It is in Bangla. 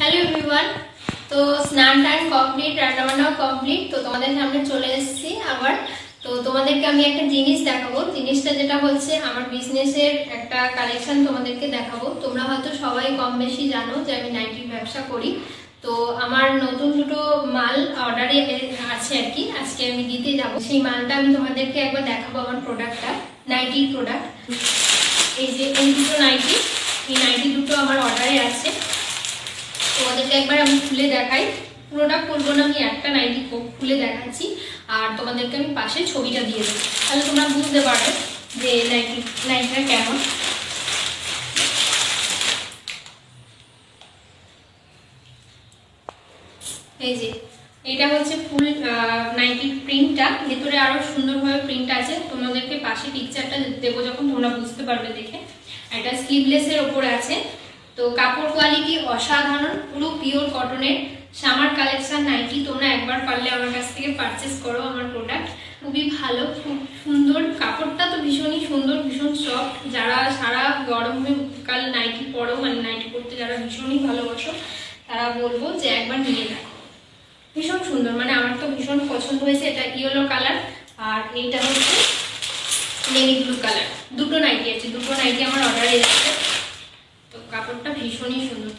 হ্যালো এভরিওয়ান তো স্নান টান কমপ্লিট রান্নাবান্নাও কমপ্লিট তো তোমাদের সামনে চলে এসেছি আবার। তো তোমাদেরকে আমি একটা জিনিস দেখাবো। জিনিসটা যেটা হচ্ছে, আমার বিজনেসের একটা কালেকশন তোমাদেরকে দেখাবো। তোমরা হয়তো সবাই কম বেশি জানো যে আমি নাইটির ব্যবসা করি। তো আমার নতুন দুটো মাল অর্ডারে আছে আর কি। আজকে আমি দিতে যাব। সেই মালটা আমি তোমাদেরকে একবার দেখাবো আমার প্রোডাক্টটা নাইটির প্রোডাক্ট এই যে, এই দুটো নাইটি এই নাইটি দুটো আমার অর্ডারে আছে। তোমাদেরকে একবার আমি খুলে দেখাই। পুরোটা করব না, আমি একটা নাইটি খুলে দেখাচ্ছি। আর তোমাদেরকে আমি পাশে ছবিটা দিয়ে দেবো। তাহলে তোমরা বুঝতে পারবে যে নাইটি, নাইটিটা কেমন। এই যে, এটা হচ্ছে ফুল নাইটির প্রিন্টটা। ভেতরে আরও সুন্দরভাবে প্রিন্ট আছে। তোমাদেরকে পাশে পিকচারটা দেবো যখন, তোমরা বুঝতে পারবে দেখে। এটা স্লিভলেসের ওপরে আছে। তো কাপড় কোয়ালিটি অসাধারণ, পুরো পিওর কটনের সামার কালেকশন নাইটি তোমরা একবার পারলে আমার কাছ থেকে পারচেস করো আমার প্রোডাক্ট খুবই ভালো, খুব সুন্দর। কাপড়টা তো ভীষণই সুন্দর, ভীষণ সফট যারা সারা গরমে কাল নাইটি পরো মানে নাইটি পরতে যারা ভীষণই ভালোবাসো, তারা বলব যে একবার নিয়ে দেখো। ভীষণ সুন্দর মানে আমার তো ভীষণ পছন্দ হয়েছে এটা ইয়েলো কালার আর এইটা হচ্ছে নেভি ব্লু কালার দুটো নাইটি আছে, দুটো নাইটি আমার অর্ডারে এসেছে। তো কাপড়টা ভীষণই সুন্দর